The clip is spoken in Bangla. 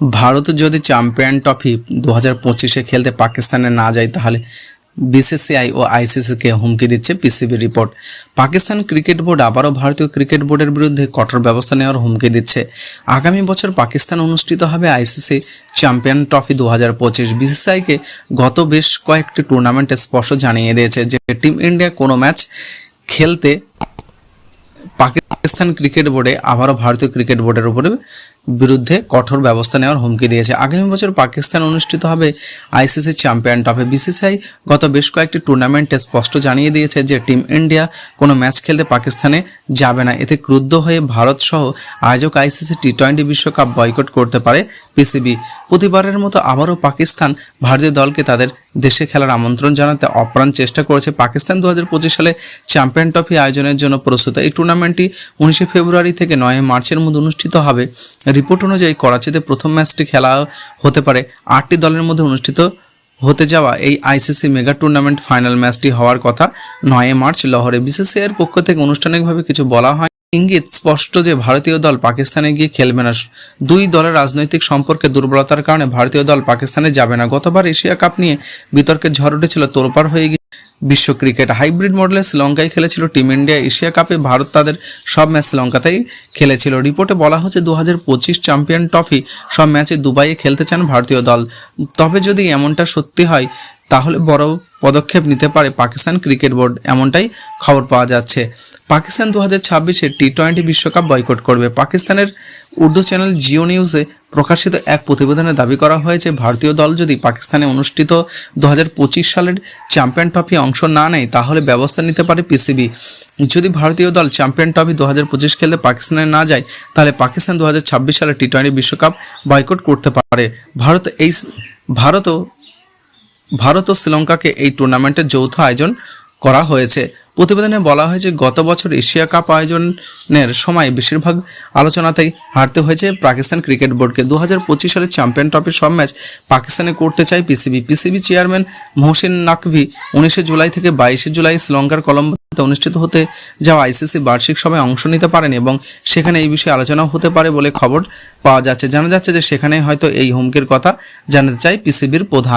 ভারত যদি চ্যাম্পিয়ন ট্রফি দু হাজার পঁচিশে খেলতে পাকিস্তানে না যায়, তাহলে বিসিসিআই ও আইসিসিকে হুমকি দিচ্ছে PCB report. Pakistan cricket board আবারও ভারতীয় ক্রিকেট বোর্ডের বিরুদ্ধে কঠোর ব্যবস্থা নেওয়ার হুমকি দিচ্ছে। আগামী বছর পাকিস্তান অনুষ্ঠিত হবে আইসিসি চ্যাম্পিয়ন ট্রফি দু হাজার পঁচিশ। বিসিসিআইকে গত বেশ কয়েকটি টুর্নামেন্টে স্পষ্ট জানিয়ে দিয়েছে যে টিম ইন্ডিয়া কোনো ম্যাচ খেলতে পাকিস্তান ক্রিকেট বোর্ডে, আবারও ভারতীয় ক্রিকেট বোর্ডের উপরে বিরুদ্ধে কঠোর ব্যবস্থা নেওয়ার হুমকি দিয়েছে। আগামী বছর পাকিস্তান অনুষ্ঠিত হবে আইসিসি চ্যাম্পিয়ন ট্রফি। বিসিসিআই গত বেশ কয়েকটি টুর্নামেন্টে স্পষ্ট জানিয়ে দিয়েছে যে, টিম ইন্ডিয়া কোনো ম্যাচ খেলতে পাকিস্তানে যাবে না। এতে ক্রুদ্ধ হয়ে ভারত সহ আয়োজক আইসিসি টি টোয়েন্টি বিশ্বকাপ বয়কট করতে পারে পিসিবি। প্রতিবারের মতো আবারও পাকিস্তান ভারতীয় দলকে তাদের দেশে খেলার আমন্ত্রণ জানাতে অপ্রাণ চেষ্টা করেছে পাকিস্তান দু হাজার পঁচিশ সালে চ্যাম্পিয়ন ট্রফি আয়োজনের জন্য প্রস্তুত। এই টুর্নামেন্টটি উনিশে ফেব্রুয়ারি থেকে নয় মার্চের মধ্যে অনুষ্ঠিত হবে। রিপোর্ট অনুযায়ী করাচিতে প্রথম ম্যাচটি খেলা হতে পারে। আটটি দলের মধ্যে অনুষ্ঠিত হতে যাওয়া এই আইসিসি মেগা টুর্নামেন্ট ফাইনাল ম্যাচটি হওয়ার কথা। নয় মার্চ লাহোরে বিসিসিআইয়ের পক্ষ থেকে আনুষ্ঠানিকভাবে কিছু বলা হয়। ইঙ্গিত স্পষ্ট যে ভারতীয় দল পাকিস্তানে গিয়ে খেলবে না। দুই দলের রাজনৈতিক সম্পর্কে দুর্বলতার কারণে ভারতীয় দল পাকিস্তানে যাবে না। গতবার এশিয়া কাপ নিয়ে বিতর্কের ঝড় উঠেছিল তোলপাড় হয়ে গিয়ে বিশ্ব ক্রিকেট হাইব্রিড মডেলে শ্রীলঙ্কায় খেলেছিল টিম ইন্ডিয়া। এশিয়া কাপে ভারত তাদের সব ম্যাচ শ্রীলঙ্কাতেই খেলেছিল। রিপোর্টে বলা হচ্ছে দু হাজার পঁচিশ চ্যাম্পিয়ন ট্রফি সব ম্যাচে দুবাইয়ে খেলতে চান ভারতীয় দল। তবে যদি এমনটা সত্যি হয়, তাহলে বড় পদক্ষেপ নিতে পারে পাকিস্তান ক্রিকেট বোর্ড। এমনটাই খবর পাওয়া যাচ্ছে। পাকিস্তান দু হাজার ছাব্বিশে টি টোয়েন্টি বিশ্বকাপ বয়কট করবে। পাকিস্তানের উর্দু চ্যানেল জিও নিউজে প্রকাশিত এক প্রতিবেদনে দাবি করা হয়েছে, ভারতীয় দল যদি পাকিস্তানে অনুষ্ঠিত দু হাজার পঁচিশ সালের চ্যাম্পিয়ন ট্রফি অংশ না নেয়, তাহলে ব্যবস্থা নিতে পারে পিসিবি যদি ভারতীয় দল চ্যাম্পিয়ন ট্রফি দু হাজার পঁচিশ খেলতে পাকিস্তানে না যায়, তাহলে পাকিস্তান দু হাজার ছাব্বিশ সালে টি টোয়েন্টি বিশ্বকাপ বয়কট করতে পারে। ভারত এই ভারতও ভারত ও শ্রীলঙ্কাকে এই টুর্নামেন্টের যৌথ আয়োজন করা হয়েছে। প্রতিবেদনে বলা হয়েছে গত বছর এশিয়া কাপ আয়োজনের সময় বেশিরভাগ আলোচনাতেই হারতে হয়েছে পাকিস্তান ক্রিকেট বোর্ডকে। দু হাজার পঁচিশ সালের চ্যাম্পিয়ন ট্রফির সব ম্যাচ পাকিস্তানে করতে চায় PCB. PCB chairman Mohsin Naqvi উনিশে জুলাই থেকে বাইশে জুলাই শ্রীলঙ্কার কলম্বোতে অনুষ্ঠিত হতে যাওয়া আইসিসি বার্ষিক সভায় অংশ নিতে পারেন এবং সেখানে এই বিষয়ে আলোচনাও হতে পারে বলে খবর পাওয়া যাচ্ছে। জানা যাচ্ছে যে, সেখানে হয়তো এই হুমকির কথা জানাতে চায় পিসিবির প্রধান।